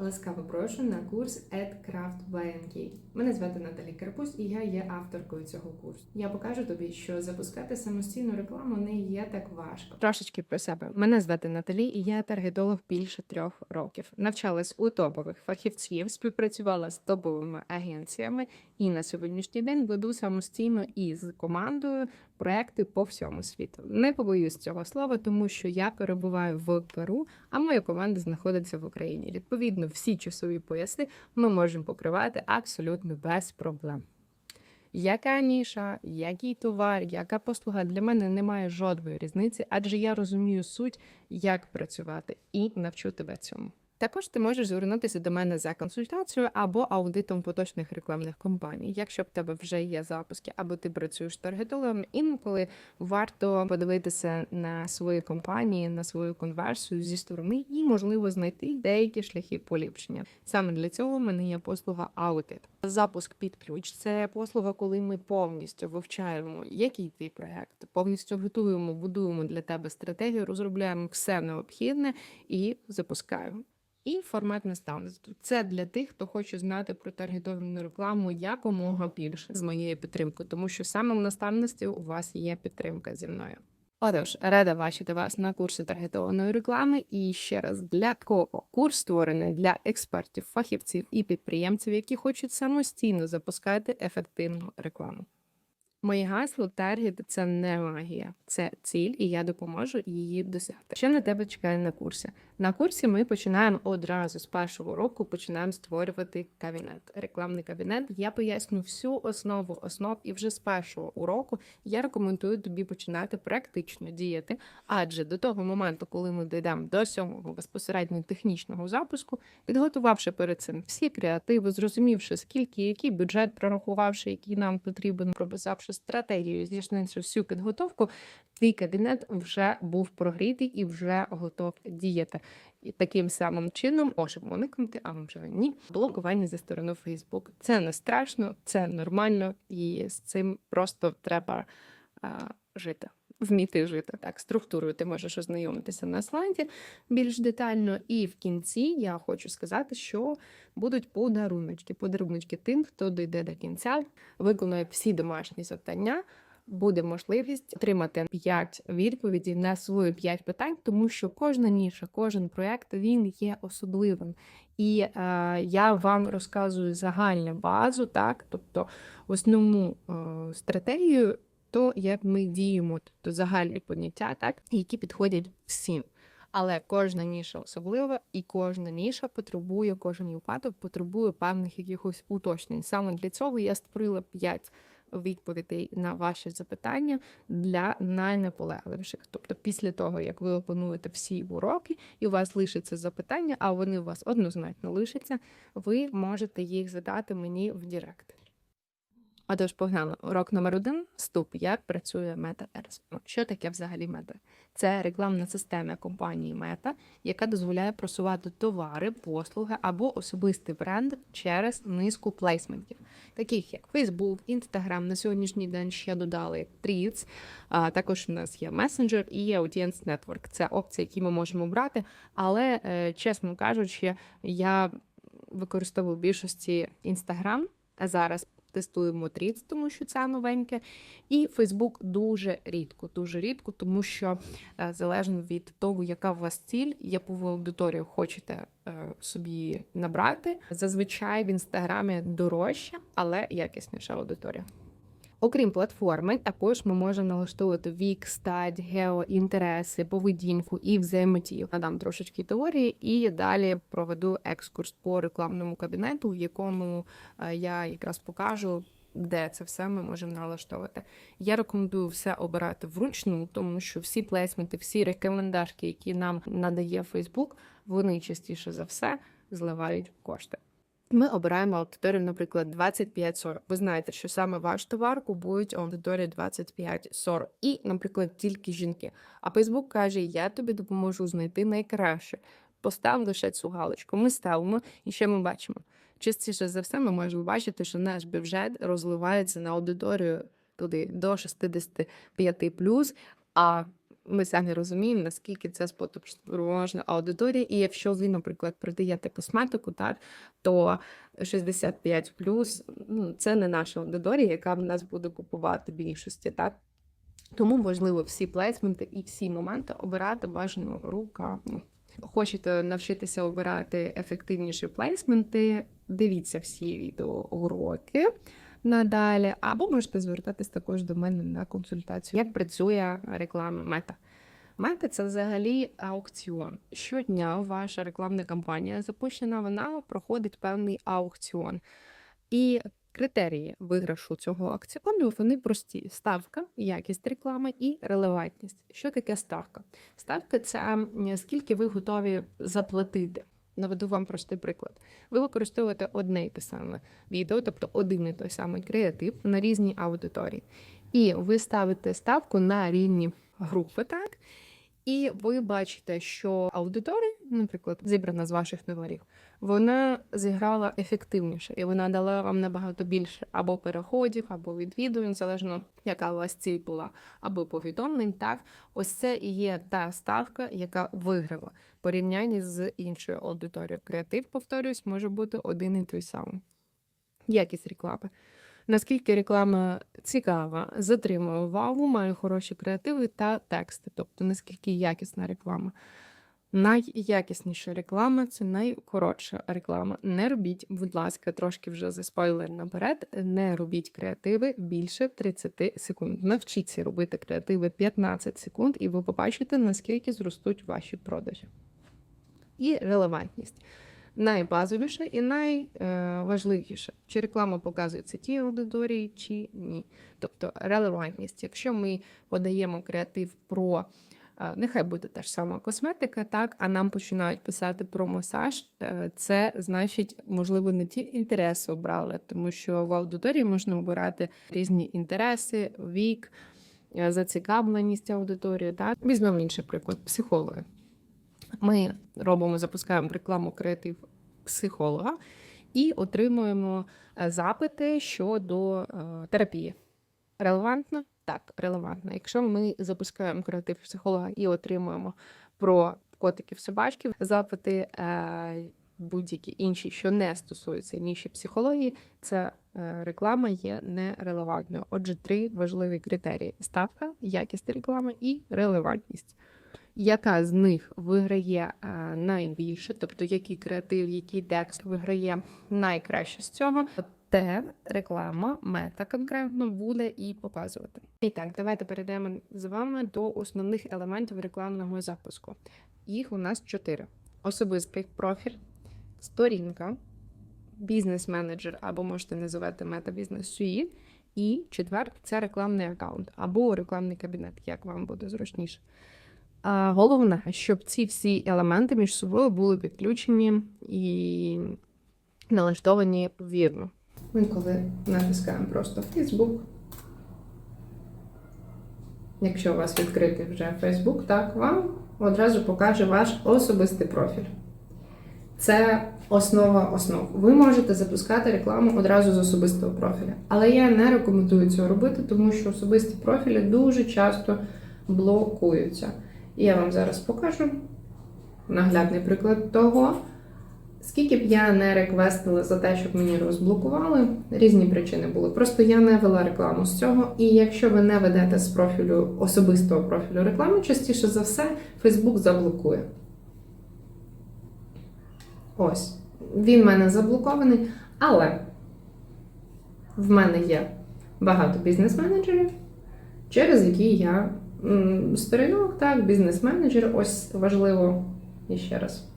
Ласкаво прошу на курс EdCraft BNK. Мене звати Наталі Карпусь і я є авторкою цього курсу. Я покажу тобі, що запускати самостійну рекламу не є так важко. Трошечки про себе. Мене звати Наталі, і я таргетолог більше трьох років. Навчалась у топових фахівців, співпрацювала з топовими агенціями і на сьогоднішній день веду самостійно із командою проекти по всьому світу. Не побоюсь цього слова, тому що я перебуваю в Перу, а моя команда знаходиться в Україні. Відповідно, всі часові пояси ми можемо покривати абсолютно без проблем. Яка ніша, який товар, яка послуга для мене немає жодної різниці, адже я розумію суть, як працювати, і навчу тебе цьому. Також ти можеш звернутися до мене за консультацією або аудитом поточних рекламних кампаній. Якщо в тебе вже є запуски, або ти працюєш таргетологом, інколи варто подивитися на свої компанії, на свою конверсію зі сторони і, можливо, знайти деякі шляхи поліпшення. Саме для цього в мене є послуга аудит. Запуск під ключ це послуга, коли ми повністю вивчаємо, який ти проект, повністю готуємо, будуємо для тебе стратегію, розробляємо все необхідне і запускаємо. І формат наставництва. Це для тих, хто хоче знати про таргетовану рекламу якомога більше з моєю підтримкою, тому що саме в наставництві у вас є підтримка зі мною. Отож, рада бачити вас на курсі таргетованої реклами. І ще раз для кого курс створений для експертів, фахівців і підприємців, які хочуть самостійно запускати ефективну рекламу. Моє гасло таргет це не магія, це ціль, і я допоможу її досягти. Що на тебе чекає на курсі? На курсі ми починаємо одразу з першого року починаємо створювати кабінет, рекламний кабінет. Я поясню всю основу основ, і вже з першого уроку я рекомендую тобі починати практично діяти. Адже до того моменту, коли ми дійдемо до сьомого безпосередньо технічного запуску, підготувавши перед цим всі креативи, зрозумівши скільки, який бюджет прорахувавши, який нам потрібен, прописавши стратегію, здійснивши всю підготовку, твій кабінет вже був прогрітий і вже готов діяти. І таким самим чином можемо уникнути, а може ні, блокування зі сторони Facebook. Це не страшно, це нормально, і з цим просто треба а, жити. Вміти жити так, структурою ти можеш ознайомитися на слайді більш детально. І в кінці я хочу сказати, що будуть подаруночки. Подаруночки тим, хто дійде до кінця, виконує всі домашні завдання. Буде можливість отримати 5 відповідей на свої 5 питань, тому що кожна ніша, кожен проект він є особливим. І е, я вам розказую загальну базу, так, тобто основну е, стратегію, то як ми діємо, тобто загальні поняття, так, які підходять всім. Але кожна ніша особлива, і кожна ніша потребує, кожен випадок потребує певних якихось уточнень. Саме для цього я створила 5 відповідей на ваші запитання для найнаполегливіших. Тобто, після того, як ви опануєте всі уроки, і у вас лишиться запитання, а вони у вас однозначно лишаться, ви можете їх задати мені в Директ. Отож, погнали. Урок номер один вступ. Як працює Meta Ads. Ну, Що таке взагалі Meta? Це рекламна система компанії Meta, яка дозволяє просувати товари, послуги або особистий бренд через низку плейсментів, таких як Facebook, Instagram, на сьогоднішній день ще додали Threads, а також у нас є Messenger і Audience Network. Це опції, які ми можемо брати. Але, е, чесно кажучи, я використовую в більшості Instagram, а зараз тестуємо Threads, тому що це новеньке. І Facebook дуже рідко, дуже рідко, тому що е, залежно від того, яка у вас ціль, яку ви аудиторію хочете е, собі набрати. Зазвичай в інстаграмі дорожче, але якісніша аудиторія. Окрім платформи, також ми можемо налаштовувати вік, стать, гео, інтереси, поведінку і взаємодію. Надам трошечки теорії, і далі проведу екскурс по рекламному кабінету, в якому е, я якраз покажу. Де це все ми можемо налаштовувати. Я рекомендую все обирати вручну, тому що всі плейсменти, всі рекомендашки, які нам надає Facebook, вони частіше за все зливають кошти. Ми обираємо аудиторію, наприклад, 25-40. Ви знаєте, що саме ваш товар купують аудиторія 25-40. І, наприклад, тільки жінки. А Facebook каже: я тобі допоможу знайти найкраще. Постав лише цю галочку. Ми ставимо, і що ми бачимо? Частіше за все, ми можемо бачити, що наш бюджет розливається на аудиторію туди до 65+, а ми самі розуміємо, наскільки це спроможна аудиторія. І якщо ви, наприклад, продаєте косметику, так то 65 ну, це не наша аудиторія, яка в нас буде купувати більшості, так. Тому важливо всі плейсменти і всі моменти обирати бажано руками. Хочете навчитися обирати ефективніші плейсменти, дивіться всі відеоуроки надалі, або можете звертатись також до мене на консультацію. Як працює реклама мета? Мета це взагалі аукціон. Щодня ваша рекламна кампанія запущена, вона проходить певний аукціон. І критерії виграшу цього аукціону вони прості: ставка, якість реклами і релевантність. Що таке ставка? Ставка це скільки ви готові заплатити. Наведу вам простий приклад. Ви використовуєте одне й те саме відео, тобто один і той самий креатив на різній аудиторії. І ви ставите ставку на рівні групи, так? І ви бачите, що аудиторія, наприклад, зібрана з ваших номерів, вона зіграла ефективніше, і вона дала вам набагато більше або переходів, або відвідувань, залежно яка у вас ціль була, або повідомлень. Так, ось це і є та ставка, яка виграла порівнянні з іншою аудиторією. Креатив, повторюсь, може бути один і той самий. Якість реклами. Наскільки реклама цікава, затримує увагу, має хороші креативи та тексти, тобто наскільки якісна реклама. Найякісніша реклама це найкоротша реклама. Не робіть, будь ласка, трошки вже за спойлер наперед. Не робіть креативи більше 30 секунд. Навчіться робити креативи 15 секунд, і ви побачите, наскільки зростуть ваші продажі. І релевантність. Найбазовіше і найважливіше, чи реклама показується тій аудиторії, чи ні. Тобто релевантність. Якщо ми подаємо креатив про нехай буде та ж сама косметика, так, а нам починають писати про масаж, е, це значить, можливо, не ті інтереси обрали, тому що в аудиторії можна обирати різні інтереси, вік, е, зацікавленість аудиторії. Так? Візьмемо інший приклад психологи. Ми робимо, запускаємо рекламу креатив психолога і отримуємо е, запити щодо терапії. Релевантно? Так, релевантно. Якщо ми запускаємо креатив психолога і отримуємо про котиків собачків запити е, будь-які інші, що не стосуються ніші психології, це е, реклама є нерелевантною. Отже, три важливі критерії: ставка, якість реклами і релевантність яка з них виграє е, найбільше, тобто який креатив, який текст виграє найкраще з цього, те реклама мета конкретно буде і показувати. І так, давайте перейдемо з вами до основних елементів рекламного запуску. Їх у нас чотири: особистий профіль, сторінка, бізнес-менеджер або можете називати мета-бізнес суїт. І четвертий це рекламний аккаунт або рекламний кабінет, як вам буде зручніше. А Головне, щоб ці всі елементи між собою були підключені і налаштовані вірно. Ми коли натискаємо просто Facebook. Якщо у вас відкритий вже Facebook, так вам одразу покаже ваш особистий профіль. Це основа основ. Ви можете запускати рекламу одразу з особистого профіля. Але я не рекомендую цього робити, тому що особисті профілі дуже часто блокуються. І я вам зараз покажу наглядний приклад того, скільки б я не реквестила за те, щоб мені розблокували, різні причини були. Просто я не вела рекламу з цього. І якщо ви не ведете з профілю особистого профілю реклами, частіше за все, Facebook заблокує. Ось. Він в мене заблокований, але в мене є багато бізнес-менеджерів, через які я сторінок, так, бізнес-менеджер, ось важливо і ще раз.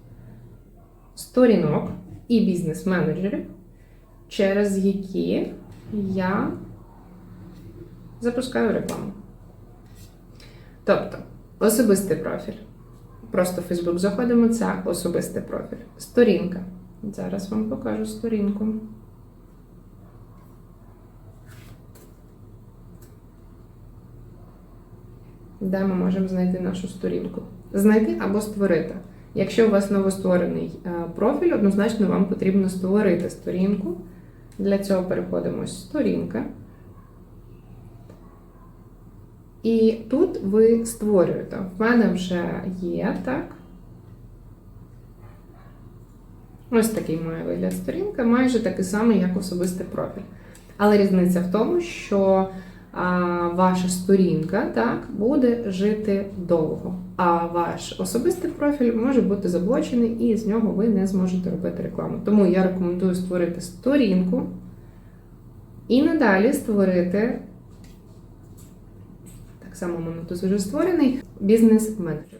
Сторінок і бізнес-менеджерів, через які я запускаю рекламу. Тобто, особистий профіль. Просто в Facebook заходимо, це особистий профіль. Сторінка. Зараз вам покажу сторінку. Де ми можемо знайти нашу сторінку? Знайти або створити. Якщо у вас новостворений е, профіль, однозначно вам потрібно створити сторінку. Для цього переходимо сторінка. І тут ви створюєте. В мене вже є, так? Ось такий має вигляд сторінка, майже такий самий, як особистий профіль. Але різниця в тому, що ваша сторінка так, буде жити довго, а ваш особистий профіль може бути заблочений, і з нього ви не зможете робити рекламу. Тому я рекомендую створити сторінку і надалі створити. Так само мене тут вже створений бізнес-менеджер.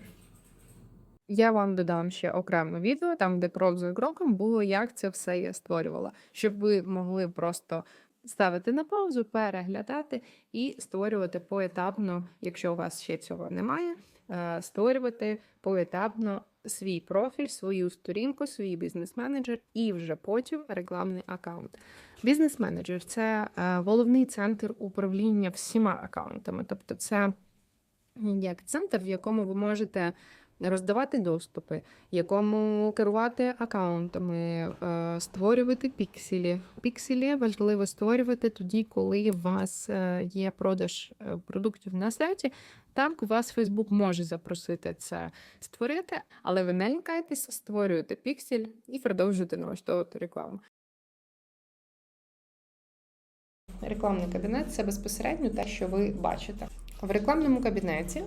Я вам додам ще окреме відео, там де крок за кроком було, як це все я створювала, щоб ви могли просто ставити на паузу, переглядати і створювати поетапно, якщо у вас ще цього немає, е, створювати поетапно свій профіль, свою сторінку, свій бізнес-менеджер і вже потім рекламний аккаунт. Бізнес-менеджер це е, головний центр управління всіма аккаунтами, тобто це як центр, в якому ви можете роздавати доступи, якому керувати аккаунтами, е, створювати пікселі. Пікселі важливо створювати тоді, коли у вас е, є продаж е, продуктів на сайті. Так, у вас Facebook може запросити це створити, але ви не лякайтеся, створюєте піксель і продовжуєте налаштовувати рекламу. Рекламний кабінет це безпосередньо те, що ви бачите. В рекламному кабінеті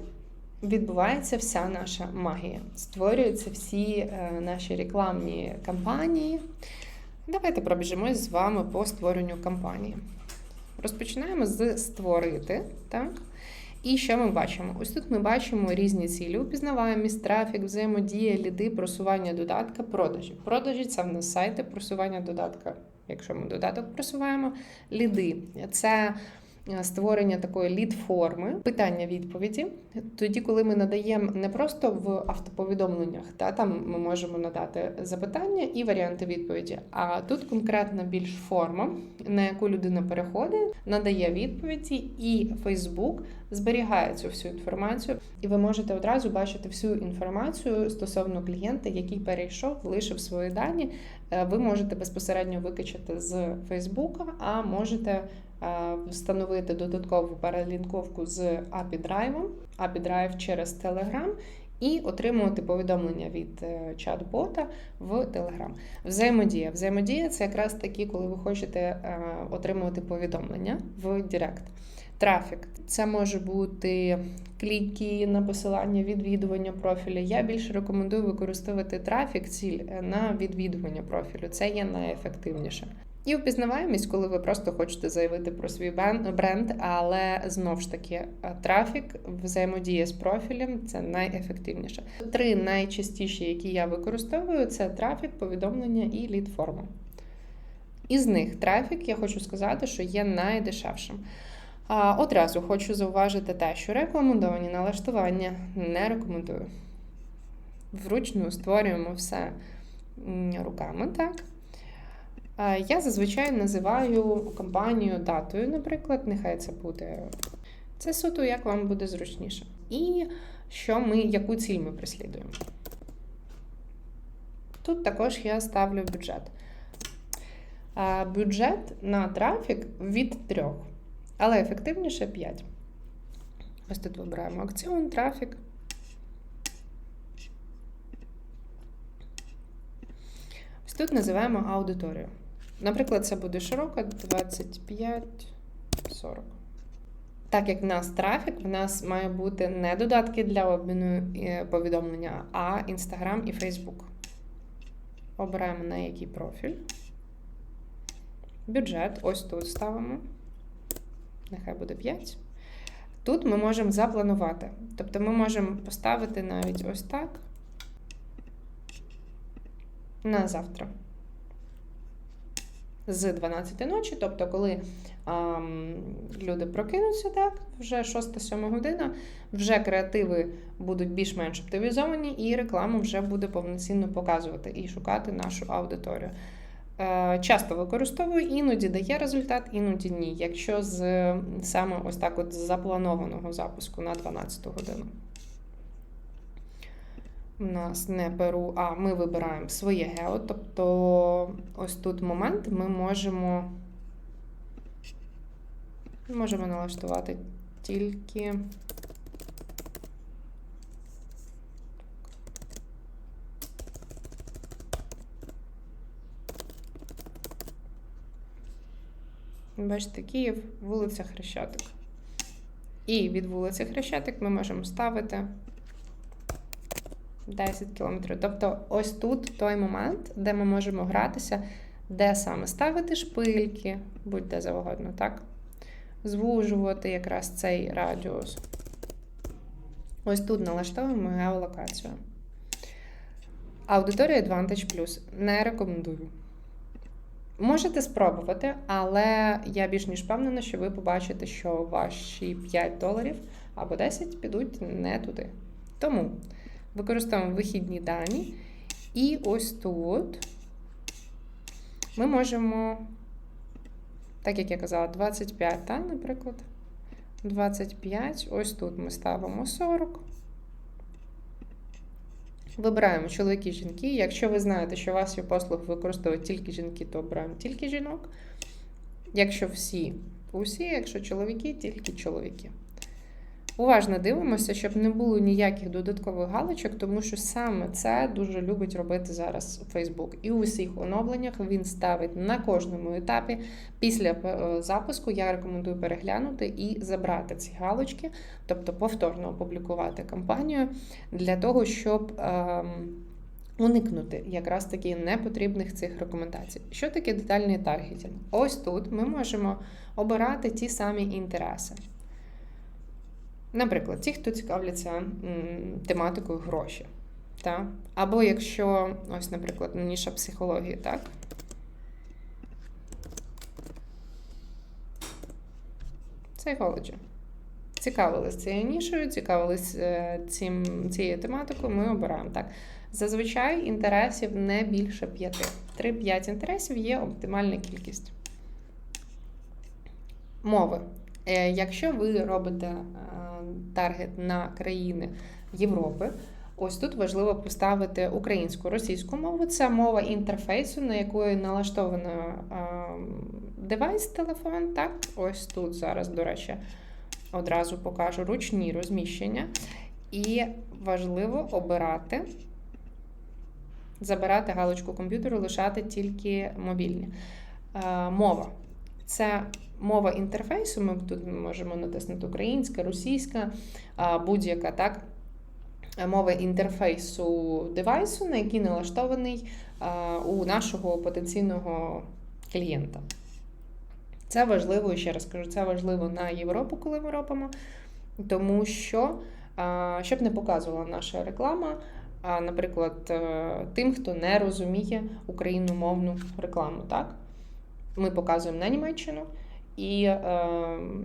відбувається вся наша магія. Створюються всі е, наші рекламні кампанії. Давайте пробіжимось з вами по створенню кампанії. Розпочинаємо з створити. Так? І що ми бачимо? Ось тут ми бачимо різні цілі: упізнаваємість, трафік, взаємодія, ліди, просування додатка, продажі. Продажі це в нас сайти, просування додатка. Якщо ми додаток просуваємо, ліди це створення такої лід-форми, питання-відповіді. Тоді, коли ми надаємо не просто в автоповідомленнях, та там ми можемо надати запитання і варіанти відповіді. А тут конкретна більш форма, на яку людина переходить, надає відповіді, і Facebook зберігає цю всю інформацію, і ви можете одразу бачити всю інформацію стосовно клієнта, який перейшов, лишив свої дані. Е, Ви можете безпосередньо викачати з Фейсбука, а можете е, встановити додаткову перелінковку з API Drive, API Drive через Telegram і отримувати повідомлення від е, чат-бота в Telegram. Взаємодія. Взаємодія це якраз такі, коли ви хочете е, отримувати повідомлення в Директ. Трафік це може бути кліки на посилання, відвідування профіля. Я більше рекомендую використовувати трафік ціль е, на відвідування профілю. Це є найефективніше. І впізнаваємість, коли ви просто хочете заявити про свій бренд, але знов ж таки е, трафік, взаємодія з профілем це найефективніше. Три найчастіші, які я використовую, це трафік, повідомлення і лід-форма. Із них трафік, я хочу сказати, що є найдешевшим. А, Одразу хочу зауважити те, що рекомендовані налаштування не рекомендую. Вручну створюємо все руками, так? А, Я зазвичай називаю компанію датою, наприклад, нехай це буде. Це суто, як вам буде зручніше. І що ми, яку ціль ми преслідуємо. Тут також я ставлю бюджет. Бюджет на трафік від 3, але ефективніше 5. Ось тут вибираємо акціон, трафік. Ось тут називаємо аудиторію. Наприклад, це буде широка 25-40. Так як в нас трафік, в нас має бути не додатки для обміну е, повідомлення, а Instagram і Facebook. Обираємо на який профіль. Бюджет ось тут ставимо. Нехай буде 5. Тут ми можемо запланувати. Тобто ми можемо поставити навіть ось так на завтра. З 12 ночі, тобто, коли ам, люди прокинуться, так, вже 6-7 година, вже креативи будуть більш-менш оптимізовані, і реклама вже буде повноцінно показувати і шукати нашу аудиторію. Е, Часто використовую, іноді дає результат, іноді ні. Якщо з саме ось так от запланованого запуску на 12 годину. У нас не перу, а ми вибираємо своє гео. Тобто, ось тут момент ми можемо, можемо налаштувати тільки. Бачите, Київ, вулиця Хрещатик. І від вулиці Хрещатик ми можемо ставити 10 кілометрів. Тобто, ось тут той момент, де ми можемо гратися, де саме ставити шпильки, будь-де завгодно, так? Звужувати якраз цей радіус. Ось тут налаштовуємо геолокацію. Аудиторія Advantage Plus. Не рекомендую. Можете спробувати, але я більш ніж впевнена, що ви побачите, що ваші 5 доларів або 10 підуть не туди. Тому використовуємо вихідні дані. І ось тут ми можемо, так як я казала, 25, так, наприклад. 25. Ось тут ми ставимо 40. Вибираємо чоловіки жінки. Якщо ви знаєте, що ваші послуги використовують тільки жінки, то обираємо тільки жінок. Якщо всі, усі, якщо чоловіки, тільки чоловіки. Уважно дивимося, щоб не було ніяких додаткових галочок, тому що саме це дуже любить робити зараз Facebook. І у всіх оновленнях він ставить на кожному етапі. Після е, запуску я рекомендую переглянути і забрати ці галочки, тобто повторно опублікувати кампанію для того, щоб. Ем, Уникнути якраз таки непотрібних цих рекомендацій. Що таке детальний таргетинг? Ось тут ми можемо обирати ті самі інтереси. Наприклад, ті, хто цікавляться тематикою гроші. Так? Або якщо, ось, наприклад, ніша психології, так? Psychology. Цікавились цією нішою, цікавились е, цим, цією тематикою, ми обираємо так. Зазвичай інтересів не більше п'яти. 3-5 інтересів є оптимальна кількість. Мови. Е, Якщо ви робите е, таргет на країни Європи, ось тут важливо поставити українську російську мову. Це мова інтерфейсу, на якої налаштовано девайс телефон. Так, ось тут зараз, до речі, одразу покажу ручні розміщення. І важливо обирати, забирати галочку комп'ютеру, лишати тільки мобільні. Е, Мова. Це мова інтерфейсу. Ми тут можемо натиснути українська, російська, будь-яка так. Мова інтерфейсу девайсу, на який налаштований у нашого потенційного клієнта. Це важливо, ще раз кажу, це важливо на Європу, коли ми робимо, тому що, щоб не показувала наша реклама, наприклад, е, тим, хто не розуміє україномовну рекламу. Так? Ми показуємо на Німеччину і е,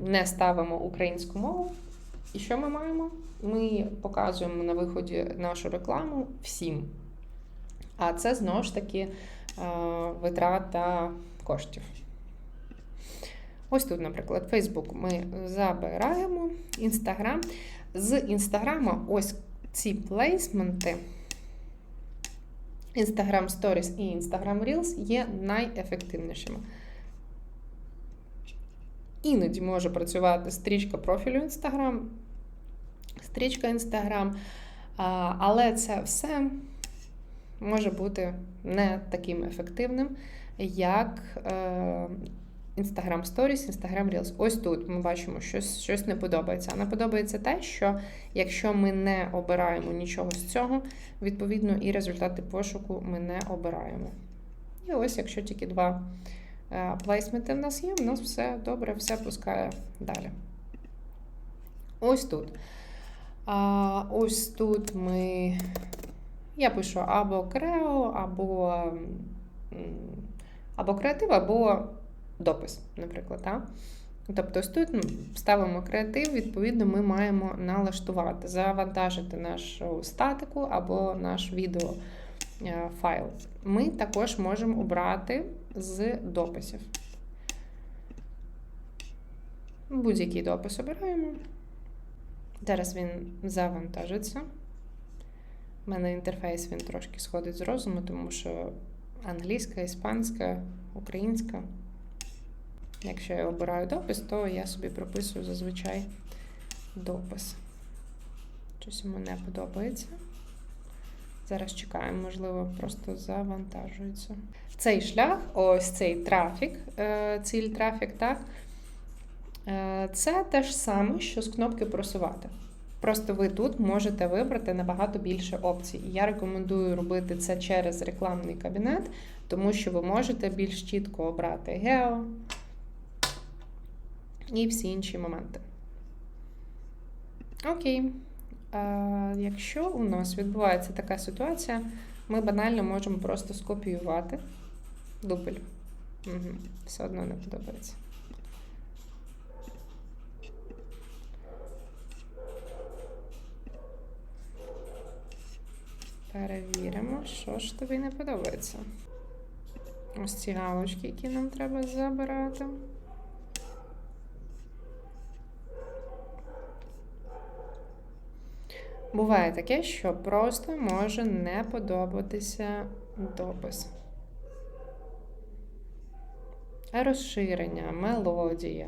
не ставимо українську мову. І що ми маємо? Ми показуємо на виході нашу рекламу всім. А це знову ж таки е, витрата коштів. Ось тут, наприклад, Facebook ми забираємо Instagram. З Інстаграма ось ці плейсменти. Instagram Stories і Instagram Reels є найефективнішими. Іноді може працювати стрічка профілю Instagram, стрічка Instagram, але це все може бути не таким ефективним, як е, Instagram Stories, Instagram Reels. Ось тут ми бачимо, що щось не подобається. А не подобається те, що якщо ми не обираємо нічого з цього, відповідно, і результати пошуку ми не обираємо. І ось, якщо тільки два плейсменти в нас є, в нас все добре, все пускає далі. Ось тут. А, Ось тут ми. Я пишу або крео, або або креатив, або допис, наприклад. Так? Тобто, ось тут ставимо креатив, відповідно, ми маємо налаштувати, завантажити нашу статику або наш відео файл. Ми також можемо обрати з дописів. Будь-який допис обираємо. Зараз він завантажиться. У мене інтерфейс він трошки сходить з розуму, тому що англійська, іспанська, українська. Якщо я обираю допис, то я собі прописую зазвичай допис. Щось йому не подобається. Зараз чекаємо, можливо, просто завантажується. Цей шлях, ось цей трафік, е, ціль трафік, так. е, Це те ж саме, що з кнопки просувати. Просто ви тут можете вибрати набагато більше опцій. Я рекомендую робити це через рекламний кабінет, тому що ви можете більш чітко обрати гео і всі інші моменти. Окей. А, якщо у нас відбувається така ситуація, ми банально можемо просто скопіювати дубль. Угу. Все одно не подобається. Перевіримо, що ж тобі не подобається. Ось ці галочки, які нам треба забирати. Буває таке, що просто може не подобатися допис. Розширення, мелодія,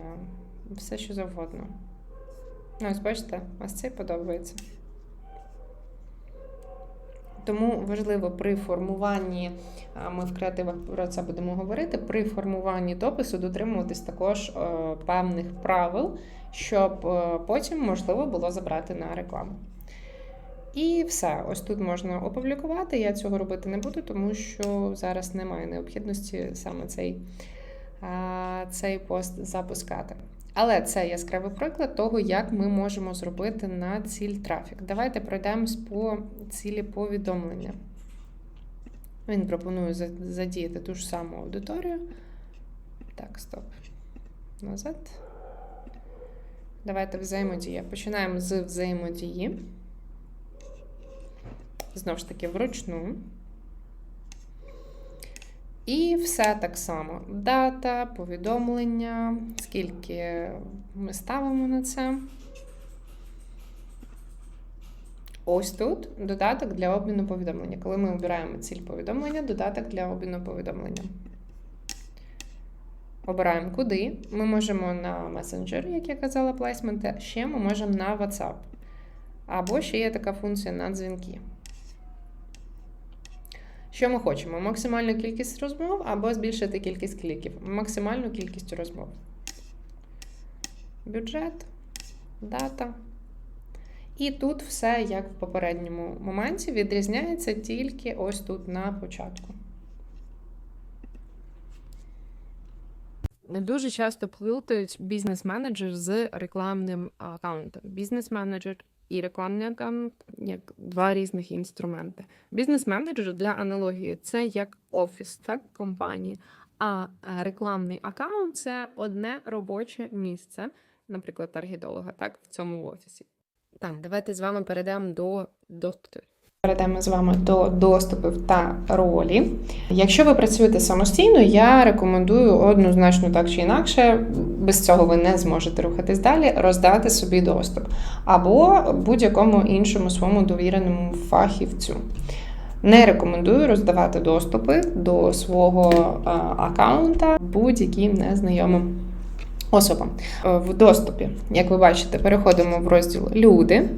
все що завгодно. Ну, ось бачите, ось цей подобається. Тому важливо при формуванні, ми в креативах про це будемо говорити, при формуванні допису дотримуватись також е, певних правил, щоб е, потім можливо було забрати на рекламу. І все, ось тут можна опублікувати. Я цього робити не буду, тому що зараз немає необхідності саме цей, цей пост запускати. Але це яскравий приклад того, як ми можемо зробити на ціль трафік. Давайте пройдемось по цілі повідомлення. Він пропонує задіяти ту ж саму аудиторію. Так, стоп. Назад. Давайте взаємодія. Починаємо з взаємодії. Знову ж таки, вручну. І все так само. Дата, повідомлення, скільки ми ставимо на це. Ось тут додаток для обміну повідомлення. Коли ми обираємо ціль повідомлення, додаток для обміну повідомлення. Обираємо куди. Ми можемо на месенджер, як я казала, плейсменти, ще ми можемо на WhatsApp. Або ще є така функція на дзвінки. Що ми хочемо? Максимальну кількість розмов або збільшити кількість кліків. Максимальну кількість розмов. Бюджет, дата. І тут все, як в попередньому моменті, відрізняється тільки ось тут на початку. Дуже часто плутають бізнес-менеджер з рекламним аккаунтом. Бізнес-менеджер і рекламний аккаунт як два різних інструменти. Бізнес-менеджер для аналогії це як офіс, так компанії. А е, рекламний аккаунт це одне робоче місце, наприклад, таргетолога, так, в цьому офісі. Так, давайте з вами перейдемо до доступу. Перейдемо з вами до доступів та ролі. Якщо ви працюєте самостійно, я рекомендую однозначно так чи інакше, без цього ви не зможете рухатись далі, роздати собі доступ або будь-якому іншому своєму довіреному фахівцю. Не рекомендую роздавати доступи до свого е, аккаунта будь-яким незнайомим особам. Е, В доступі, як ви бачите, переходимо в розділ Люди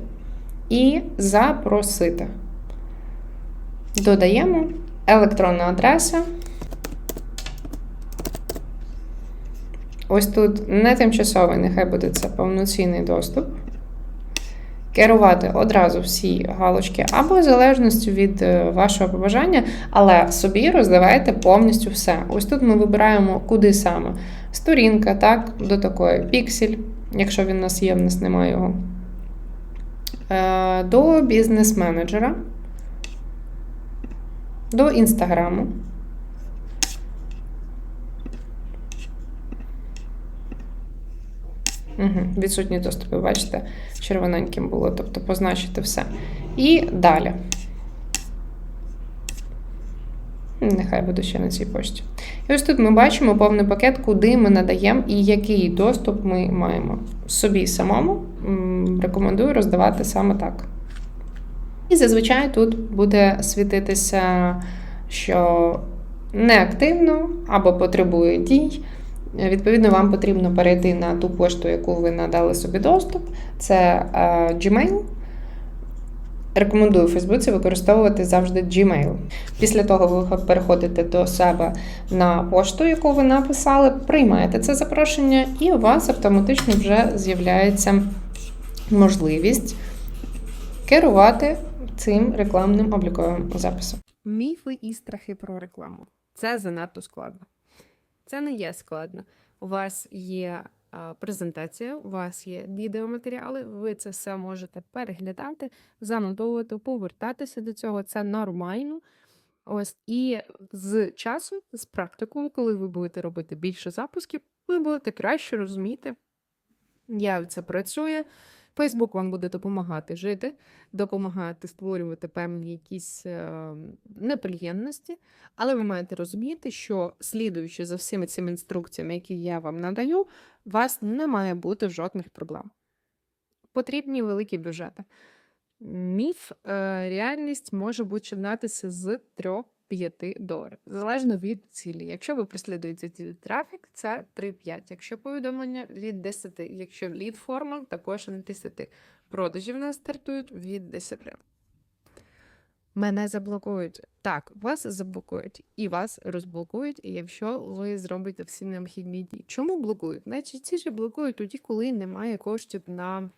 і запросити. Додаємо електронна адреса. Ось тут не тимчасовий, нехай буде це повноцінний доступ. Керувати одразу всі галочки, або в залежності від е, вашого побажання, але собі роздавайте повністю все. Ось тут ми вибираємо, куди саме. Сторінка, так, до такої піксель, якщо він у нас є, в нас немає його. Е, До бізнес-менеджера до інстаграму. Угу, відсутні доступи, бачите, червоненьким було, тобто позначити все. І далі. Нехай буде ще на цій пошті. І ось тут ми бачимо повний пакет, куди ми надаємо і який доступ ми маємо. Собі самому рекомендую роздавати саме так. І зазвичай тут буде світитися, що неактивно або потребує дій. Відповідно, вам потрібно перейти на ту пошту, яку ви надали собі доступ. Це е, Gmail. Рекомендую Фейсбуці використовувати завжди Gmail. Після того ви переходите до себе на пошту, яку ви написали, приймаєте це запрошення, і у вас автоматично вже з'являється можливість керувати цим рекламним обліковим записом. Міфи і страхи про рекламу. Це занадто складно. Це не є складно. У вас є а, презентація, у вас є відеоматеріали, ви це все можете переглядати, занотовувати, повертатися до цього. Це нормально. Ось і з часу, з практикою, коли ви будете робити більше запусків, ви будете краще розуміти, як це працює. Фейсбук вам буде допомагати жити, допомагати створювати певні якісь е, неприємності, але ви маєте розуміти, що слідуючи за всіми цими інструкціями, які я вам надаю, вас не має бути жодних проблем. Потрібні великі бюджети. Міф, е, реальність може починатися з 3-5 доларів, залежно від цілі. Якщо ви преслідуєте ціль трафік, це 3-5. Якщо повідомлення від 10, якщо лід форма, також від 10. Продажі в нас стартують від 10. Мене заблокують. Так, вас заблокують і вас розблокують, якщо ви зробите всі необхідні дії. Чому блокують? Найчастіше блокують тоді, коли немає коштів на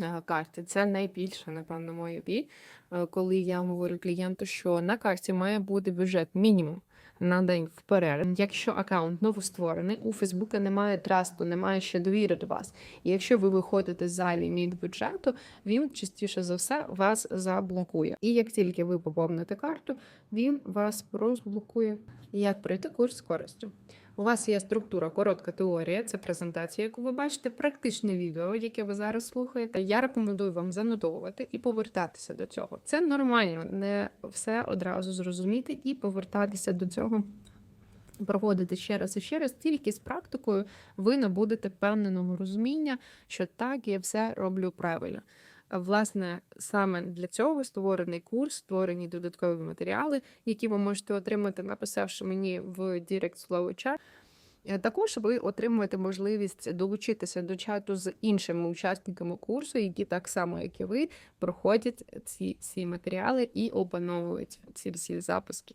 е, карті. Це найбільше, напевно, моє бій, е, коли я говорю клієнту, що на карті має бути бюджет мінімум на день вперед. Якщо аккаунт новостворений, у Фейсбука немає трасту, немає ще довіри до вас. І якщо ви виходите за ліміт бюджету, він частіше за все вас заблокує. І як тільки ви поповните карту, він вас розблокує. Як пройти курс з користю? У вас є структура, коротка теорія, це презентація, яку ви бачите, практичне відео, яке ви зараз слухаєте. Я рекомендую вам занотовувати і повертатися до цього. Це нормально, не все одразу зрозуміти і повертатися до цього. Проводити ще раз і ще раз, тільки з практикою ви набудете впевненого розуміння, що так, я все роблю правильно. Власне, саме для цього створений курс, створені додаткові матеріали, які ви можете отримати, написавши мені в Дірект слово чат. Також ви отримуєте можливість долучитися до чату з іншими учасниками курсу, які так само, як і ви, проходять ці всі матеріали і опановують ці всі запуски.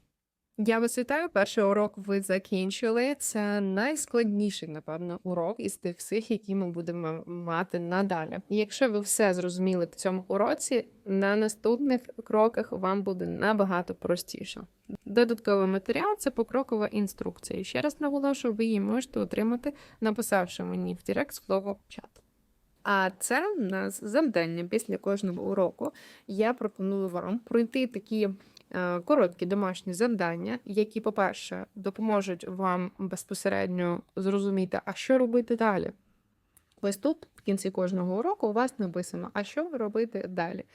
Я вас вітаю. Перший урок ви закінчили. Це найскладніший, напевно, урок із тих всіх, які ми будемо мати надалі. Якщо ви все зрозуміли в цьому уроці, на наступних кроках вам буде набагато простіше. Додатковий матеріал це покрокова інструкція. Ще раз наголошую, ви її можете отримати, написавши мені в Директ слово чат. А це в нас завдання після кожного уроку. Я пропоную вам пройти такі короткі домашні завдання, які, по-перше, допоможуть вам безпосередньо зрозуміти, а що робити далі. Ось тут, в кінці кожного уроку, у вас написано, а що робити далі.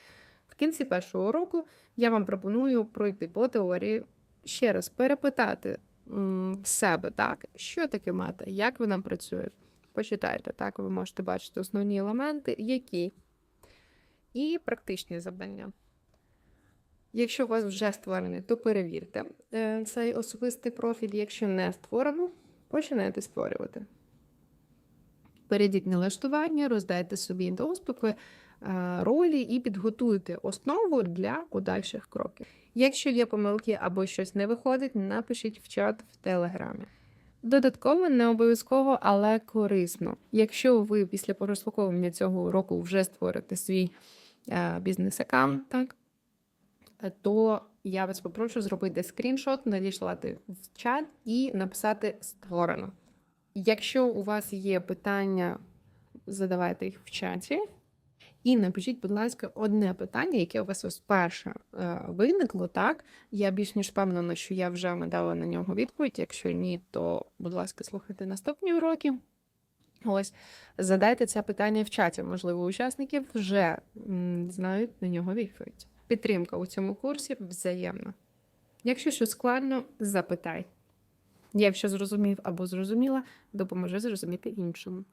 В кінці першого уроку я вам пропоную пройти по теорії, ще раз перепитати себе, так, що таке мета, як вона працює. Почитайте, так, ви можете бачити основні елементи, які. І практичні завдання. Якщо у вас вже створений, то перевірте е, цей особистий профіль. Якщо не створено, починайте створювати. Перейдіть налаштування, роздайте собі доступи, е, ролі і підготуйте основу для подальших кроків. Якщо є помилки або щось не виходить, напишіть в чат в телеграмі. Додатково не обов'язково, але корисно. Якщо ви після прослуховування цього уроку вже створите свій е, бізнес-аккаунт, так, то я вас попрошу зробити скріншот, надіслати в чат і написати створено. Якщо у вас є питання, задавайте їх в чаті. І напишіть, будь ласка, одне питання, яке у вас ось перше е, виникло, так? Я більш ніж впевнена, що я вже надала на нього відповідь. Якщо ні, то, будь ласка, слухайте наступні уроки. Ось задайте це питання в чаті. Можливо, учасники вже знають на нього відповідь. Підтримка у цьому курсі взаємна. Якщо щось складно, запитай. Якщо зрозумів або зрозуміла, допоможи зрозуміти іншому.